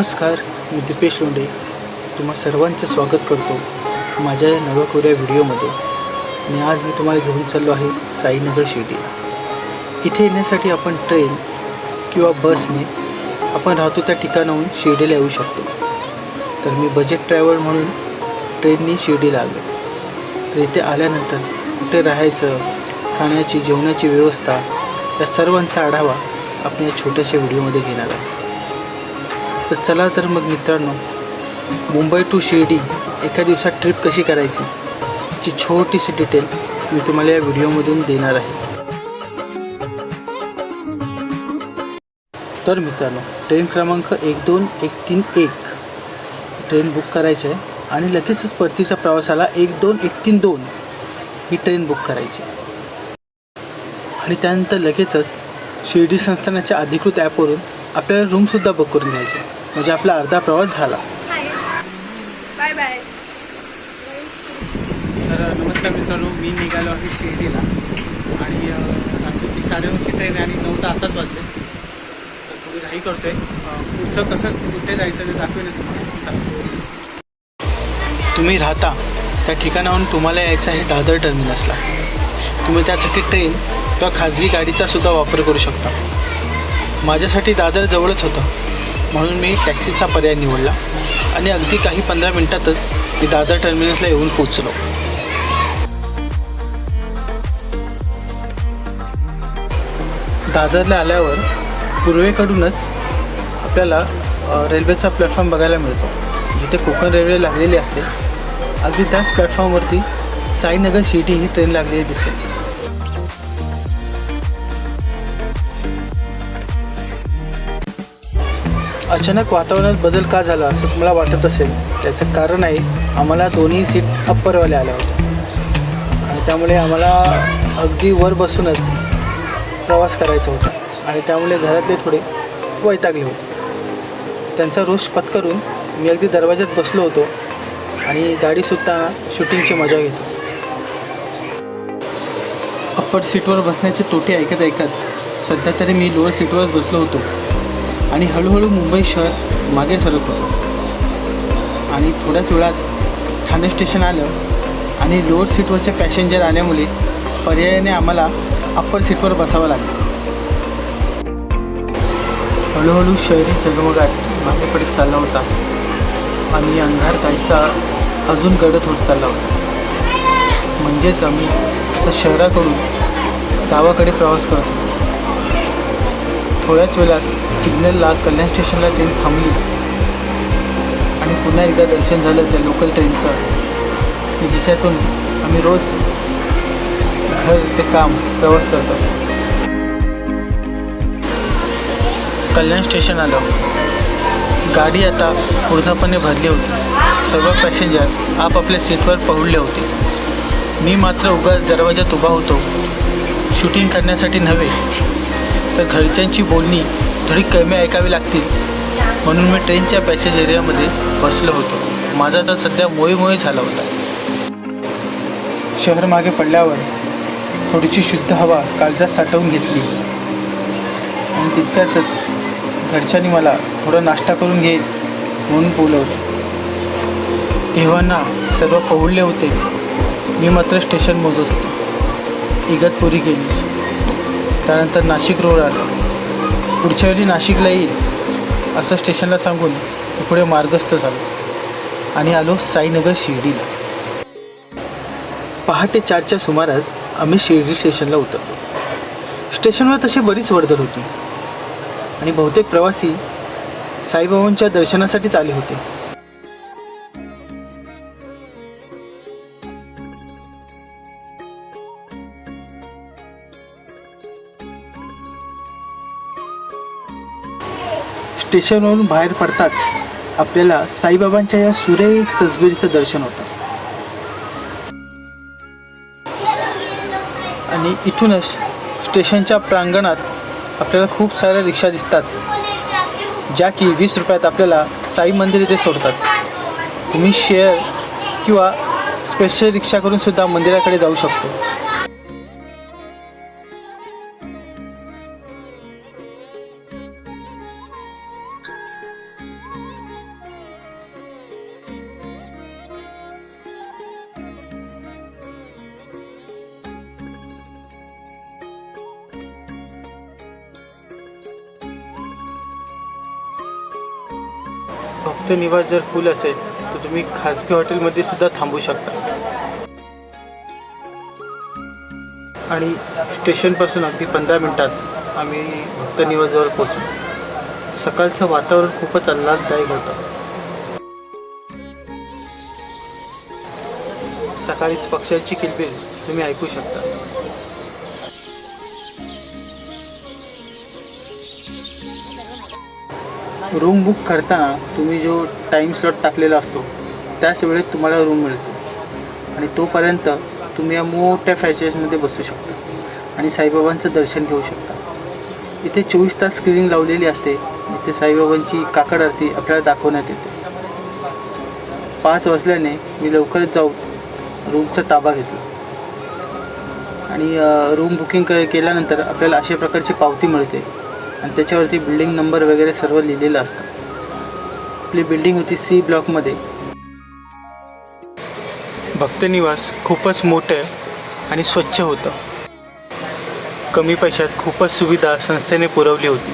नमस्कार मी दीपेश लोंडे तुम्हा सर्वांचं स्वागत करतो माझ्या या नव्या कोऱ्या व्हिडिओमध्ये. आणि आज मी तुम्हाला घेऊन चाललो आहे साईनगर शिर्डीला इथे येण्यासाठी आपण ट्रेन किंवा बसने आपण राहतो त्या ठिकाणाहून शिर्डीला येऊ शकतो. तर मी बजेट ट्रॅव्हल म्हणून ट्रेननी शिर्डीला आलो तर इथे आल्यानंतर कुठे राहायचं खाण्याची जेवणाची व्यवस्था या सर्वांचा आढावा आपण या छोट्याशा व्हिडिओमध्ये घेणार आहे तर चला तर मग मित्रांनो मुंबई टू शिर्डी एका दिवसात ट्रिप कशी करायची याची छोटीशी डिटेल मी तुम्हाला या व्हिडिओमधून देणार आहे. तर मित्रांनो ट्रेन क्रमांक एक दोन एक तीन एक. ट्रेन बुक करायची आहे आणि लगेचच परतीच्या प्रवासाला एक दोन एक तीन दोन ही ट्रेन बुक करायची आणि त्यानंतर लगेचच शिर्डी संस्थानाच्या अधिकृत ॲपवरून आपल्याला रूमसुद्धा बुक करून घ्यायची म्हणजे आपला अर्धा प्रवास झाला. हाय बाय बाय तर नमस्कार मित्रांनो मी निघालो आहे शिर्डीला. आणि रात्रीची साडेनऊची ट्रेन आहे आणि नऊ तर आताच वाजले. तर थोडी घाई करतोय. पुढचं कसं कुठे जायचं ते दाखवेल तुम्हाला. सांगतो. तुम्ही राहता त्या ठिकाणाहून तुम्हाला यायचं आहे दादर टर्मिनसला. तुम्ही त्यासाठी ट्रेन किंवा खाजगी गाडीचा सुद्धा वापर करू शकता. माझ्यासाठी दादर जवळच होतं. म्हणून मी टॅक्सीचा पर्याय निवडला आणि अगदी काही पंधरा मिनटातच मी दादर टर्मिनसला येऊन पोचलो दादरला आल्यावर पूर्वेकडूनच आपल्याला रेल्वेचा प्लॅटफॉर्म बघायला मिळतो. जिथे कोकण रेल्वे लागलेली असते. अगदी त्याच प्लॅटफॉर्मवरती साईनगर शिर्डी ही ट्रेन लागलेली दिसेल. अचानक वातावरणात बदल का झाला असं तुम्हाला वाटत असेल त्याचं कारण आहे आम्हाला दोन्ही सीट अप्परवाल्या आल्या होत्या. आणि त्यामुळे आम्हाला अगदी वर बसूनच प्रवास करायचा होता. आणि त्यामुळे घरातले थोडे वैतागले होते. त्यांचा रोष पत्करून मी अगदी दरवाज्यात बसलो होतो आणि गाडीसुद्धा शूटिंगची मजा घेतो अप्पर सीटवर बसण्याचे तोटे ऐकत ऐकत सध्या तरी मी लोअर सीटवरच बसलो होतो. आणि हळूहळू मुंबई शहर मागे सरत होतं. आणि थोड्याच वेळात ठाणे स्टेशन आलं आणि लोअर सीटवरचे पॅसेंजर आल्यामुळे पर्यायाने आम्हाला अप्पर सीटवर बसावं लागलं. हळूहळू शहरी जगमगाट मागे पडत चालला होता आणि अंधार काहीसा अजून गडद होत चालला होता. म्हणजेच आम्ही तर शहराकडून गावाकडे प्रवास करत होतो. थोड्याच वेळात सिग्नलला कल्याण स्टेशनला ट्रेन थांबली. आणि पुन्हा एकदा दर्शन झालं त्या लोकल ट्रेनचं की जिच्यातून आम्ही रोज घर ते काम प्रवास करत असतो. कल्याण स्टेशन आलं. गाडी आता पूर्णपणे भरली होती. सर्व पॅसेंजर आपापल्या सीटवर पहुडले होते. मी मात्र उगाच दरवाजात उभा होतो. शूटिंग करण्यासाठी नव्हे तर घरच्यांची बोलणी थोडी कमी ऐकावी लागतील. म्हणून मी ट्रेनच्या पॅसेज एरियामध्ये बसलो होतो. माझा तर सध्या मोहीमोही झाला होता. शहर मागे पडल्यावर थोडीशी शुद्ध हवा काळजात साठवून घेतली. आणि तितक्यातच घरच्यांनी मला थोडा नाश्ता करून घे म्हणून बोलवलं. तेव्हाना सर्व पहुडले होते. मी मात्र स्टेशन मोजत होतो. इगतपुरी गेली. त्यानंतर नाशिक रोड आलं पुढच्या वेळी नाशिकला येईल असं स्टेशनला सांगून पुढे मार्गस्थ झालो. आणि आलो साईनगर शिर्डीला. पहाटे चारच्या सुमारास आम्ही शिर्डी स्टेशनला उतरलो. स्टेशनवर तशी बरीच वर्दळ होती. आणि बहुतेक प्रवासी साईबाबांच्या दर्शनासाठीच आले होते. स्टेशनवरून बाहेर पडताच आपल्याला साईबाबांच्या या सुरेख तसबिरीचं दर्शन होतं. आणि इथूनच स्टेशनच्या प्रांगणात आपल्याला खूप साऱ्या रिक्षा दिसतात ज्या की वीस रुपयात आपल्याला साई मंदिर इथे सोडतात. तुम्ही शेअर किंवा स्पेशल रिक्षा करून सुद्धा मंदिराकडे जाऊ शकतो. भक्त निवास जर फुल असेल तर तुम्ही खाजगी हॉटेलमध्ये सुद्धा थांबू शकता. आणि स्टेशनपासून अगदी पंधरा मिनटात आम्ही भक्त निवासजवळ पोचलो सकाळचं वातावरण खूपच आल्हाददायक होतं. सकाळीच पक्ष्यांची किलबिल तुम्ही ऐकू शकता. रूम बुक करताना तुम्ही जो टाईम स्लॉट टाकलेला असतो त्याच वेळेत तुम्हाला रूम मिळतो. आणि तोपर्यंत तुम्ही या मोठ्या फॅचेसमध्ये बसू शकता आणि साईबाबांचं दर्शन घेऊ शकता. इथे चोवीस तास स्क्रीनिंग लावलेली असते. इथे साईबाबांची काकड आरती आपल्याला दाखवण्यात येते. पाच वाजल्याने मी लवकरच जाऊन रूमचा ताबा घेतला. आणि रूम बुकिंग क केल्यानंतर आपल्याला अशा प्रकारची पावती मिळते. आणि त्याच्यावरती बिल्डिंग नंबर वगैरे सर्व लिहिलेलं असतं. आपली बिल्डिंग होती सी ब्लॉकमध्ये भक्तनिवास खूपच मोठं आणि स्वच्छ होतं. कमी पैशात खूपच सुविधा संस्थेने पुरवली होती.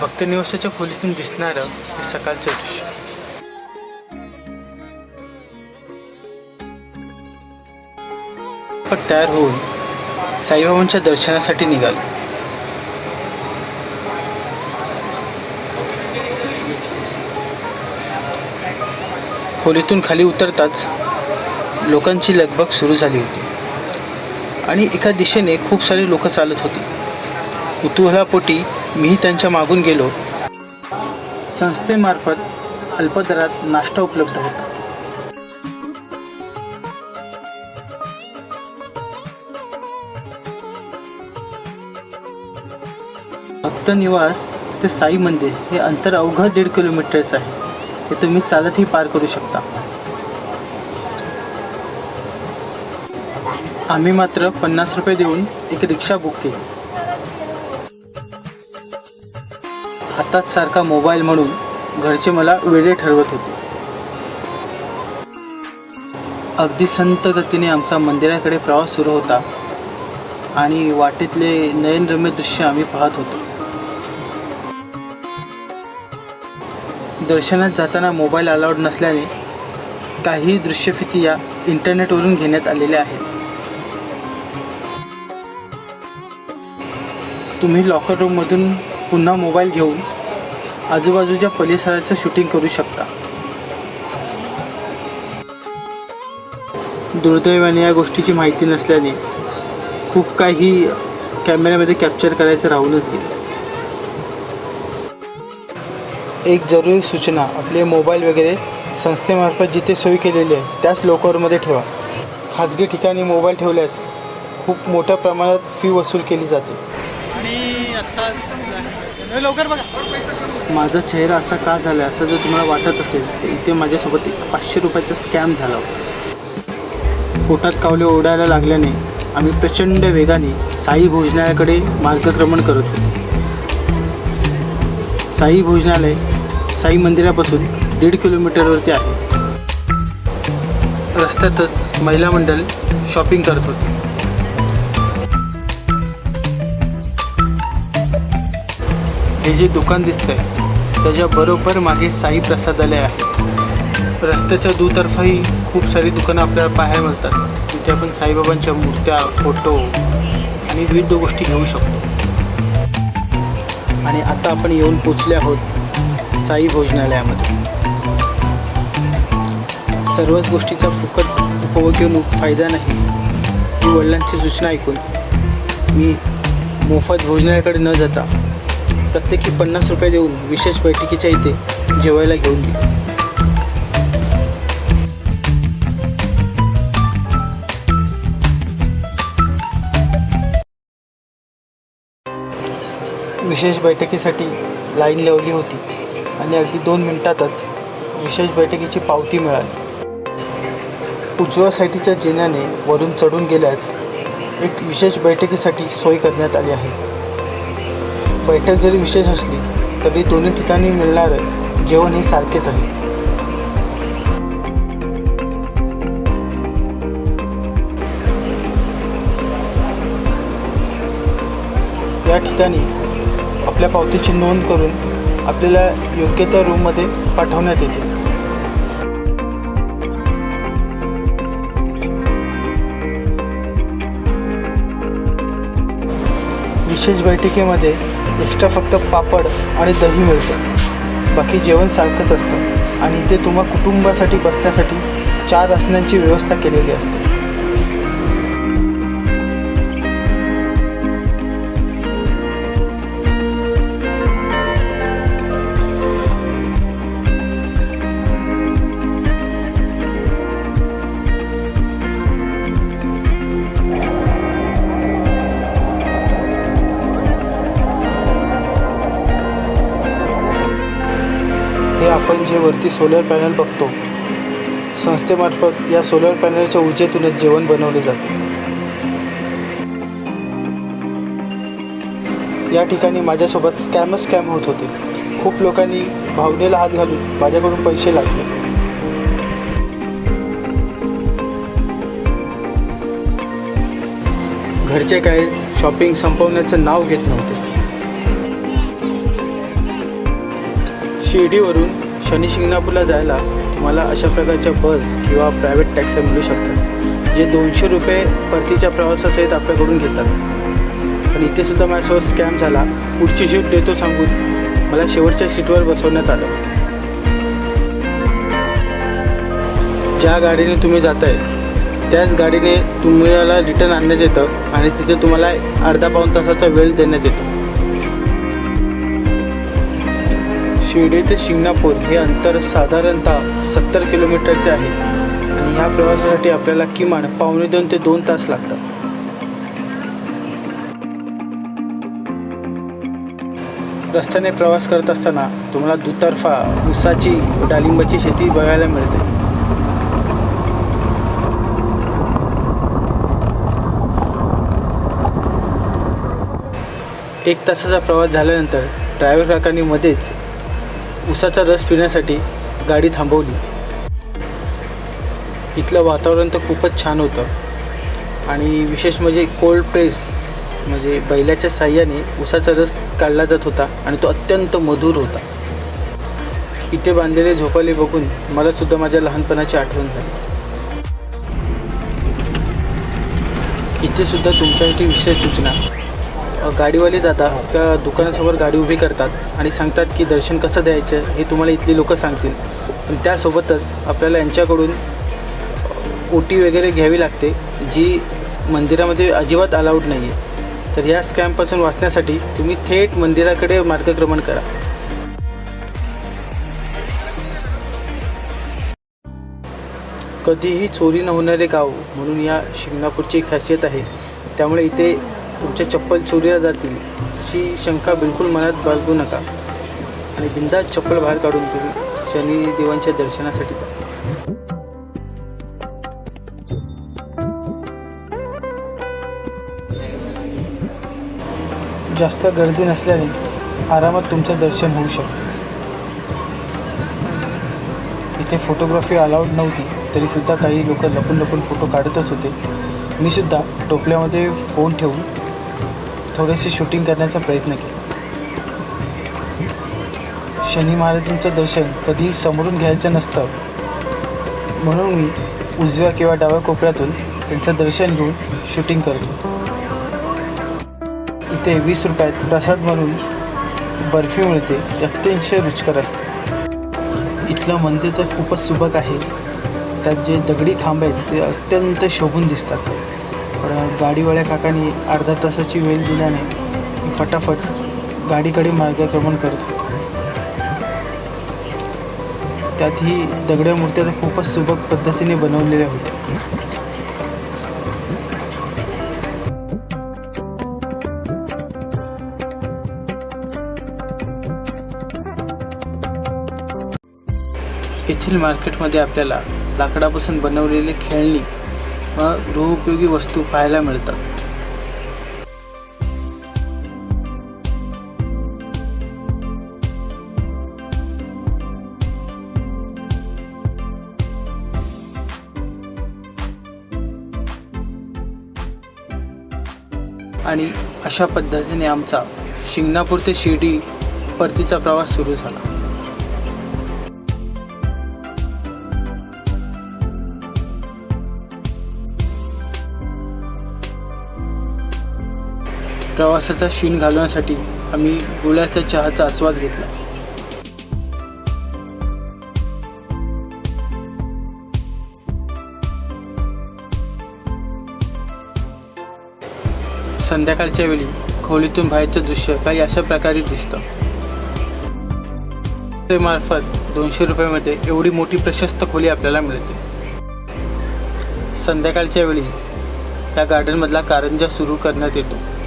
भक्तनिवासाच्या खोलीतून दिसणारं हे सकाळचं दृश्य. झटपट तयार होऊन साईबाबांच्या दर्शनासाठी निघालो. खोलीतून खाली उतरताच लोकांची लगबग सुरू झाली होती. आणि एका दिशेने खूप सारे लोक चालत होती. कुतूहलापोटी मीही त्यांच्या मागून गेलो. संस्थेमार्फत अल्पदरात नाश्ता उपलब्ध होता. निवास ते साई मंदिर हे अंतर अवघं दीड किलोमीटरचं आहे. ते तुम्ही चालतही पार करू शकता. आम्ही मात्र पन्नास रुपये देऊन एक रिक्षा बुक केली. हातात सारखा मोबाईल म्हणून घरचे मला वेळे ठरवत होते. अगदी संत गतीने आमचा मंदिराकडे प्रवास सुरू होता आणि वाटेतले नयनरम्य दृश्य आम्ही पाहत होतो. दर्शनात जाताना मोबाईल अलाउड नसल्याने काही दृश्यफिती या इंटरनेटवरून घेण्यात आलेल्या आहेत. तुम्ही लॉकर रूममधून पुन्हा मोबाईल घेऊन आजूबाजूच्या परिसराचं शूटिंग करू शकता. दुर्दैवाने या गोष्टीची माहिती नसल्याने खूप काही कॅमेऱ्यामध्ये कॅप्चर करायचं राहूनच गेलं. एक जरुरी सूचना आपले मोबाईल वगैरे संस्थेमार्फत जिथे सोय केलेली आहे त्याच लॉकरमध्ये ठेवा. खाजगी ठिकाणी मोबाईल ठेवल्यास खूप मोठ्या प्रमाणात फी वसूल केली जाते. आणि लवकर बघा. माझा चेहरा असा का झाला असं जर तुम्हाला वाटत असेल तर इथे माझ्यासोबत एक पाचशे रुपयाचा स्कॅम झाला होता. पोटात कावले ओढायला लागल्याने आम्ही प्रचंड वेगाने साई भोजनालयाकडे मार्गक्रमण करत होतो. साई भोजनालय साई मंदिरापासून दीड किलोमीटरवरती आहे. रस्त्यातच महिला मंडळ शॉपिंग करत होते. हे जे दुकान दिसतंय त्याच्या बरोबर मागे साई प्रसादालय आहे. रस्त्याच्या दुतर्फाही खूप सारी दुकानं आपल्याला पाहायला मिळतात. तिथे आपण साईबाबांच्या मूर्त्या फोटो आणि विविध गोष्टी घेऊ शकतो. आणि आता आपण येऊन पोचले आहोत साई भोजनालयामध्ये. सर्वच गोष्टीचा फुकट उपभोग घेऊन फायदा नाही ही वडिलांची सूचना ऐकून मी मोफत भोजनालयाकडे न जाता प्रत्येकी पन्नास रुपये देऊन विशेष बैठकीच्या इथे जेवायला घेऊन गेलो. विशेष बैठकीसाठी लाईन लावली होती आणि अगदी दोन मिनटातच विशेष बैठकीची पावती मिळाली. उजव्या जिन्याने वरून चढून गेल्यास एक विशेष बैठकीसाठी सोय करण्यात आली आहे. बैठक जरी विशेष असली तरी दोन्ही ठिकाणी मिळणारं जेवण हे सारखेच आहे. या ठिकाणी आपल्या पावतीची नोंद करून आपल्याला योग्य त्या रूममध्ये पाठवण्यात येते. विशेष बैठकीमध्ये एक्स्ट्रा फक्त पापड आणि दही मिळतं. बाकी जेवण सारखंच असतं आणि इथे तुम्हा कुटुंबासाठी बसण्यासाठी चार असण्यांची व्यवस्था केलेली असते. आपण जे वरती सोलर पॅनल बघतो संस्थेमार्फत या सोलर पॅनलच्या ऊर्जेतूनच जेवण बनवले जाते. या ठिकाणी माझ्यासोबत स्कॅमच स्कॅम होत होते. खूप लोकांनी भावनेला हात घालून माझ्याकडून पैसे लागले. घरचे काय शॉपिंग संपवण्याचं नाव घेत नव्हते. शिर्डीवरून शनी शिंगणापूरला जायला तुम्हाला अशा प्रकारच्या बस किंवा प्रायव्हेट टॅक्सी मिळू शकतात जे दोनशे रुपये परतीच्या प्रवासासहित आपल्याकडून घेतात. पण इथे सुद्धा माझ्यासोबत स्कॅम झाला. पुढची शीट देतो सांगून. मला शेवटच्या सीटवर बसवण्यात आलं. ज्या गाडीने तुम्ही जाताय त्याच गाडीने तुम्हाला रिटर्न आणण्यात येतं आणि तिथे तुम्हाला अर्धा पाऊण तासाचा वेळ देण्यात येतो. शिर्डी ते शिंगणापूर हे अंतर साधारणतः सत्तर किलोमीटरचे आहे. आणि ह्या प्रवासासाठी आपल्याला किमान पावणे दोन ते दोन तास लागतात. रस्त्याने प्रवास करत असताना तुम्हाला दुतर्फा ऊसाची व डाळिंबाची शेती बघायला मिळते. एक तासाचा प्रवास झाल्यानंतर ड्रायव्हर काकांनी मध्येच उसाचा रस पिण्यासाठी गाडी थांबवली. इथलं वातावरण तर खूपच छान होतं. आणि विशेष म्हणजे कोल्ड प्रेस म्हणजे बैलाच्या साह्याने उसाचा रस काढला जात होता आणि तो अत्यंत मधुर होता. इथे बांधलेले झोपाले बघून मलासुद्धा माझ्या लहानपणाची आठवण झाली. इथे सुद्धा तुमच्यासाठी विशेष सूचना. गाडीवाले दादा त्या दुकानासमोर गाडी उभी करतात आणि सांगतात की दर्शन कसं द्यायचं हे तुम्हाला इथली लोकं सांगतील. पण त्यासोबतच आपल्याला यांच्याकडून ओटी वगैरे घ्यावी लागते जी मंदिरामध्ये अजिबात अलाउड नाही आहे तर या स्कॅमपासून वाचण्यासाठी तुम्ही थेट मंदिराकडे मार्गक्रमण करा. कधीही चोरी न होणारे गाव म्हणून या शिंगणापूरची खासियत आहे. त्यामुळे इथे तुमच्या चप्पल चोरीला जातील अशी शंका बिलकुल मनात बाळगू नका. आणि बिंदा चप्पल बाहेर काढून तुम्ही शनिदेवांच्या दर्शनासाठी जा. जास्त गर्दी नसल्याने आरामात तुमचं दर्शन होऊ शकतं. इथे फोटोग्राफी अलाउड नव्हती तरीसुद्धा काही लोक लपून लपून फोटो काढतच होते. मी सुद्धा टोपल्यामध्ये फोन ठेवून थोडेसे शूटिंग करण्याचा प्रयत्न केला. शनी महाराजांचं दर्शन कधीही समोरून घ्यायचं नसतं. म्हणून मी उजव्या किंवा डाव्या कोपऱ्यातून त्यांचं दर्शन घेऊन शूटिंग करतो इथे वीस रुपयात प्रसाद म्हणून बर्फी मिळते अत्यंत रुचकर असते. इथलं मंदिर तर खूपच सुबक आहे. त्यात जे दगडी खांब आहेत ते अत्यंत शोभून दिसतात. पण गाडीवाल्या काकांनी अर्धा तासाची वेळ दिल्याने मी फटाफट गाडीकडे मार्गक्रमण करत. होतो त्यात ही दगड्या मूर्त्या तर खूपच सुबक पद्धतीने बनवलेल्या होत्या. येथील मार्केटमध्ये आपल्याला लाकडापासून बनवलेली खेळणी व गृहोपयोगी वस्तू पाहायला मिळतात. आणि अशा पद्धतीने आमचा शिंगणापूर ते शिर्डी परतीचा प्रवास सुरू झाला. प्रवासाचा शीण घालवण्यासाठी आम्ही गुलाच्या चहाचा आस्वाद घेतला. संध्याकाळच्या वेळी खोलीतून बाहेरचं दृश्य काही अशा प्रकारे दिसतं. मार्फत दोनशे रुपयामध्ये एवढी मोठी प्रशस्त खोली आपल्याला मिळते. संध्याकाळच्या वेळी या गार्डनमधला कारंजा सुरू करण्यात येतो.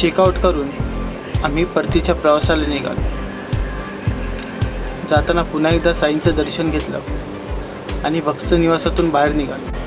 चेकआउट करून आम्ही परतीच्या प्रवासाला निघालो. जाताना पुन्हा एकदा साईंचं दर्शन घेतलं आणि भक्त निवासातून बाहेर निघालो.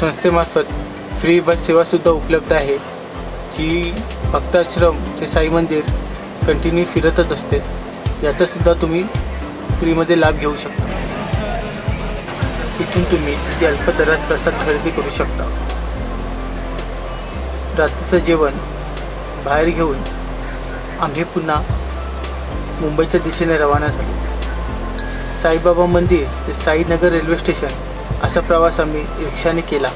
संस्थेमार्फत फ्री बस सेवासुद्धा उपलब्ध आहे जी भक्ताश्रम ते साई मंदिर कंटिन्यू फिरतच असते. याचासुद्धा तुम्ही फ्रीमध्ये लाभ घेऊ शकता. इथून तुम्ही ती अल्प दरात प्रसाद खरेदी करू शकता. रात्रीचं जेवण बाहेर घेऊन आम्ही पुन्हा मुंबईच्या दिशेने रवाना झालो साईबाबा मंदिर ते साईनगर रेल्वे स्टेशन असा प्रवास आम्ही रिक्षाने केला.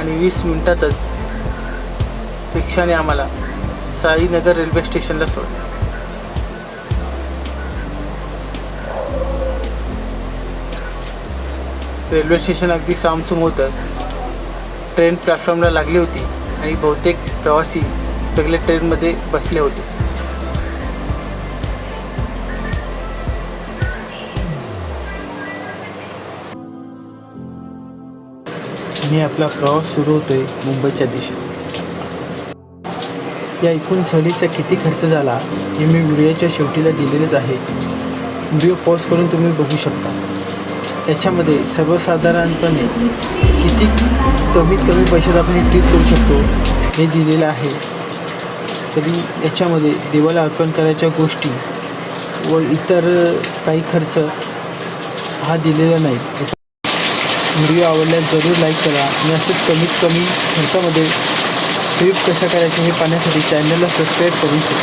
आणि वीस मिनटातच रिक्षाने आम्हाला साईनगर रेल्वे स्टेशनला सोडलं. रेल्वे स्टेशन अगदी सामसूम होतं. ट्रेन प्लॅटफॉर्मला लागली होती. आणि बहुतेक प्रवासी सगळे ट्रेनमध्ये बसले होते. मी आपला प्रवास सुरू होतोय मुंबईच्या दिशेने या एकूण सहलीचा किती खर्च झाला हे मी व्हिडिओच्या शेवटीला दिलेलेच आहे. व्हिडिओ पॉज करून तुम्ही बघू शकता. याच्यामध्ये सर्वसाधारणपणे किती कमीत कमी पैशात आपण ही ट्रीप करू शकतो हे दिलेलं आहे. तरी याच्यामध्ये देवाला अर्पण करायच्या गोष्टी व इतर काही खर्च हा दिलेला नाही. व्हिडिओ आवडल्यास जरूर लाईक करा आणि असंच कमीत कमी खर्चामध्ये ट्रिप कशा करायचे हे पाहण्यासाठी चॅनलला सबस्क्राईब करून ठेवा.